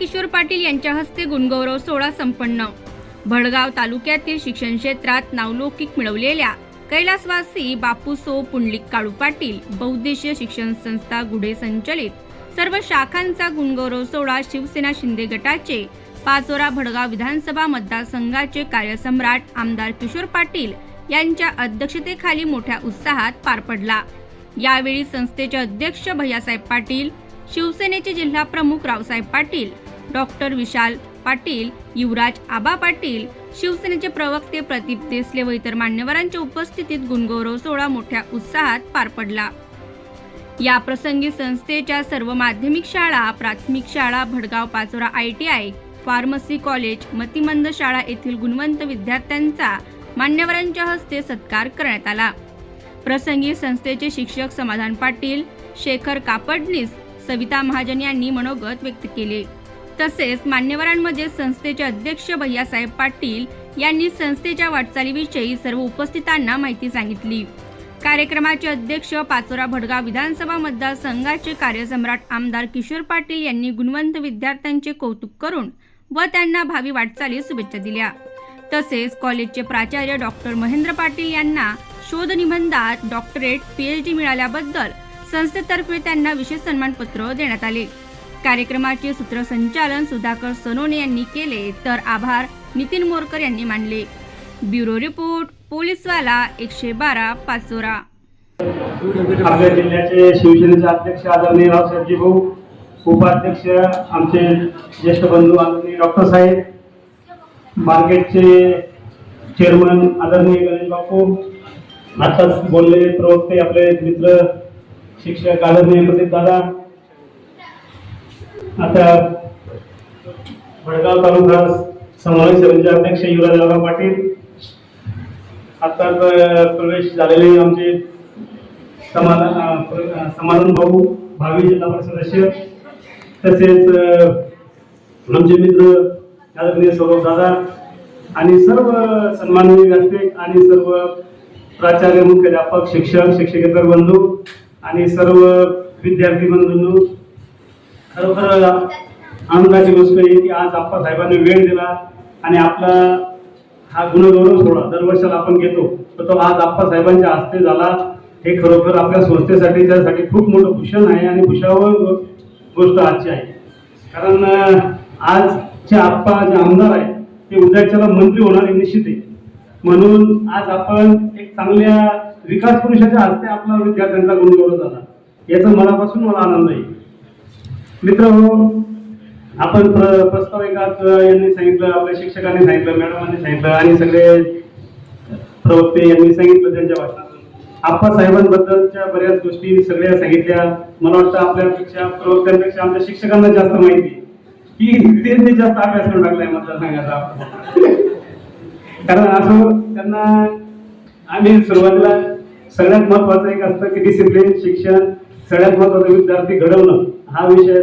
किशोर पाटील यांच्या हस्ते गुणगौरव सोहळा संपन्न. भडगाव तालुक्यातील शिक्षण क्षेत्रात नावलौकिक मिळवलेल्या कैलासवासी बापूसो पुंडलिक काळू पाटील बहुद्देशीय शिक्षण संस्था गुढे संचलित सर्व शाखांचा गुणगौरव सोहळा शिवसेना शिंदे गटाचे पाचोरा भडगाव विधानसभा मतदारसंघाचे कार्यसम्राट आमदार किशोर पाटील यांच्या अध्यक्षतेखाली मोठ्या उत्साहात पार पडला. यावेळी संस्थेचे अध्यक्ष भैयासाहेब पाटील शिवसेनेचे जिल्हा प्रमुख रावसाहेब पाटील डॉक्टर विशाल पाटील युवराज आबा पाटील शिवसेनेचे प्रवक्ते प्रदीप देसले व इतर मान्यवरांच्या उपस्थितीत गुणगौरव सोहळा मोठ्या उत्साहात पार पडला. या प्रसंगी संस्थेच्या सर्व माध्यमिक शाळा प्राथमिक शाळा Bhadgaon Pachora I T I pharmacy college मतिमंद शाळा येथील गुणवंत विद्यार्थ्यांचा मान्यवरांच्या हस्ते सत्कार करण्यात आला. प्रसंगी संस्थेचे शिक्षक समाधान पाटील शेखर कापडनीस सविता महाजन यांनी मनोगत व्यक्त केले. तसेच मान्यवरांमध्ये संस्थेचे अध्यक्ष भैयासाहेब पाटील यांनी संस्थेच्या वाटचालीविषयी सर्व उपस्थितांना माहिती सांगितली. कार्यक्रमाचे अध्यक्ष पाचोरा भडगाव विधानसभा मतदारसंघाचे कार्यसम्राट आमदार किशोर पाटील यांनी गुणवंत विद्यार्थ्यांचे कौतुक करून व त्यांना भावी वाटचाली शुभेच्छा दिल्या. तसेच कॉलेजचे प्राचार्य डॉक्टर महेंद्र पाटील यांना शोध निबंधात डॉक्टरेट पीएचडी मिळाल्याबद्दल संस्थेतर्फे त्यांना विशेष सन्मानपत्र देण्यात आले. कार्यक्रमाचे सूत्रसंचालन सुधाकर सनोने यांनी केले तर आभार नितीन मोरकर यांनी मानले. ब्युरो रिपोर्ट पोलीसवाला एकशे बारा पाचोरा. आपल्या जिल्ह्याचे शिवसेनेचे अध्यक्ष आदरणीय रावसाहेबजी भाऊ उपाध्यक्ष आमचे ज्येष्ठ बंधू आदरणीय डॉक्टर साहेब मार्केटचे चेअरमन आदरणीय गणेश बापू आताच बोलले प्रवक्ते आपले मित्र शिक्षक आदरणीय प्रदीप दादा आता भडगाव तालुका समन्वय समितीचे अध्यक्ष युवराजराव पाटील आता प्रवेश झालेले आमचे समाधान प्र- समाधान भाऊ भावी जिल्हा परिषद सदस्य तसेच आमचे मित्र आदरणीय सौरभ दादा आणि सर्व सन्माननीय व्यासपीठ आणि सर्व प्राचार्य मुख्याध्यापक शिक्षक शिक्षकेतर बंधू आणि सर्व विद्यार्थी बंधूंनो खरोखर आनंदाची गोष्ट आहे की आज आप्पा साहेबांनी वेळ दिला आणि आपला हा गुणगौरव सोहळा दरवर्षाला आपण घेतो. तर तो आज आप्पा साहेबांच्या हस्ते झाला. हे खरोखर आपल्या संस्थेसाठी त्यासाठी खूप मोठं भूषण आहे आणि भूषावह गोष्ट आजची आहे. कारण आजचे आप्पा जे आमदार आहेत ते उद्याच्याला मंत्री होणारे निश्चित आहे. म्हणून आज आपण एक चांगल्या विकास पुरुषाच्या हस्ते आपला विद्यार्थ्यांचा गुणगौरव झाला. याचा मनापासून मला आनंद आहे. मित्र आपण प्र प्रस्ताविकात यांनी सांगितलं आपल्या शिक्षकांनी सांगितलं मॅडमांनी सांगितलं आणि सगळे प्रवक्ते यांनी सांगितलं त्यांच्या भाषणातून. आप्पा साहेबांबद्दलच्या बऱ्याच गोष्टी सगळ्या सांगितल्या. मला वाटतं आपल्यापेक्षा प्रवक्त्यांपेक्षा आमच्या शिक्षकांना जास्त माहिती की त्यांनी जास्त अभ्यास करून टाकलाय मतदारसंघाचा कारण असं त्यांना आम्ही सुरुवातीला सगळ्यात महत्वाचं एक असतं की डिसिप्लिन शिक्षण सगळ्यात महत्त्वाचा विद्यार्थी घडवणं हा विषय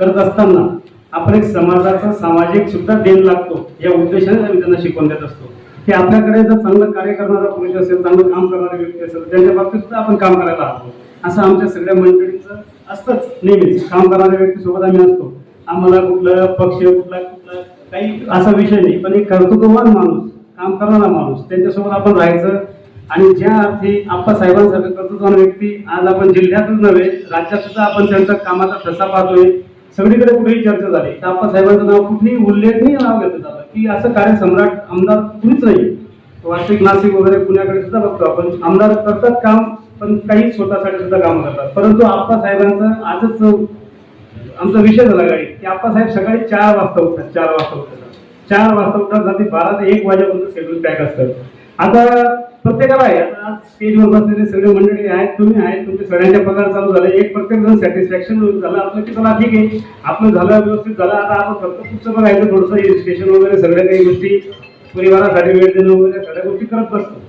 करत असताना आपण एक समाजाचा सामाजिक सुद्धा देण लागतो. या उद्देशाने आम्ही त्यांना शिकवून देत असतो. की आपल्याकडे जर चांगलं कार्य करणारा पुरुष असेल चांगलं काम करणारा व्यक्ती असेल त्यांच्या बाबतीत सुद्धा आपण काम करायला हवं. असं आमच्या सगळ्या मंडळींचं असतंच नेहमीच. काम करणाऱ्या व्यक्तीसोबत आम्ही असतो. आम्हाला कुठलं पक्ष कुठला कुठला काही असा विषय नाही. पण एक कर्तृत्ववान माणूस काम करणारा माणूस त्यांच्यासोबत आपण राहायचं आणि ज्या अर्थी आप्पा कर्तृत्वान व्यक्ती आज आपण जिल्ह्यातच नव्हे राज्यात सुद्धा आपण त्यांचा कामाचा ठसा पाहतोय. सगळीकडे कुठेही चर्चा झाली. तर आप्पा साहेबांचं नाव कुठेही उल्लेखनीय नाव घेतलं जातं. की असं कार्य सम्राट आमदार कुणीच नाही. वार्षिक नाशिक वगैरे पुण्याकडे सुद्धा बघतो आपण. आमदार करतात काम पण काही स्वतःसाठी सुद्धा काम करतात. परंतु आप्पासाहेबांचं आजच आमचा विषय झाला गाडी. की आप्पासाहेब सकाळी चार वाजता उठतात. चार वाजता उठतात. चार वाजता उठतात. रात्री बारा ते एक वाजेपर्यंत शेड्यूल पॅक असतं. आता प्रत्येकाला आहे. आता आज स्टेजवर बसलेले सगळे मंडळी आहेत तुम्ही आहेत तुमचे सगळ्यांचे पगार चालू झाले. एक प्रत्येक जण सॅटिस्फॅक्शन झालं. आपलं की चला ठीक आहे. आपलं झालं व्यवस्थित झालं. आता आपण फक्त पुढचं बघायचं थोडंसं एज्युकेशन वगैरे सगळ्या काही गोष्टी परिवारासाठी वेळ देणं वगैरे सगळ्या गोष्टी करत बसतो.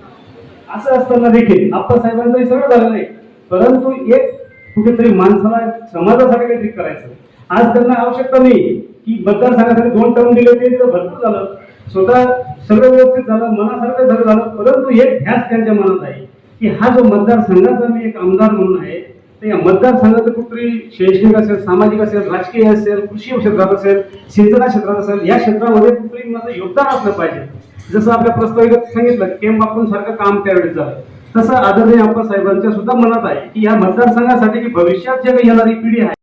असं असताना देखील आप्पासाहेबांचंही सगळं झालं नाही. परंतु एक कुठेतरी माणसाला समाजासाठी काहीतरी करायचं. आज त्यांना आवश्यकता नाही की मतदारसंघासाठी दोन टर्म दिले होते भरपूर झालं. स्वतः सगळं व्यवस्थित झालं मनासारखं सगळं झालं परंतु एक ध्यास त्यांच्या मनात आहे की हा जो मतदारसंघाचा मी एक आमदार म्हणून आहे तर या मतदारसंघाचं कुठतरी शैक्षणिक असेल सामाजिक असेल राजकीय असेल कृषी क्षेत्रात असेल सिंचना क्षेत्रात असेल या क्षेत्रामध्ये कुठतरी माझं योगदान असलं पाहिजे. जसं आपल्या प्रस्ताविकात सांगितलं केम बापून सारखं काम त्यावेळेस झालं. तसं आदरणीय अप्पा साहेबांच्या सुद्धा मनात आहे की या मतदारसंघासाठी की भविष्यात जे काही येणारी पिढी आहे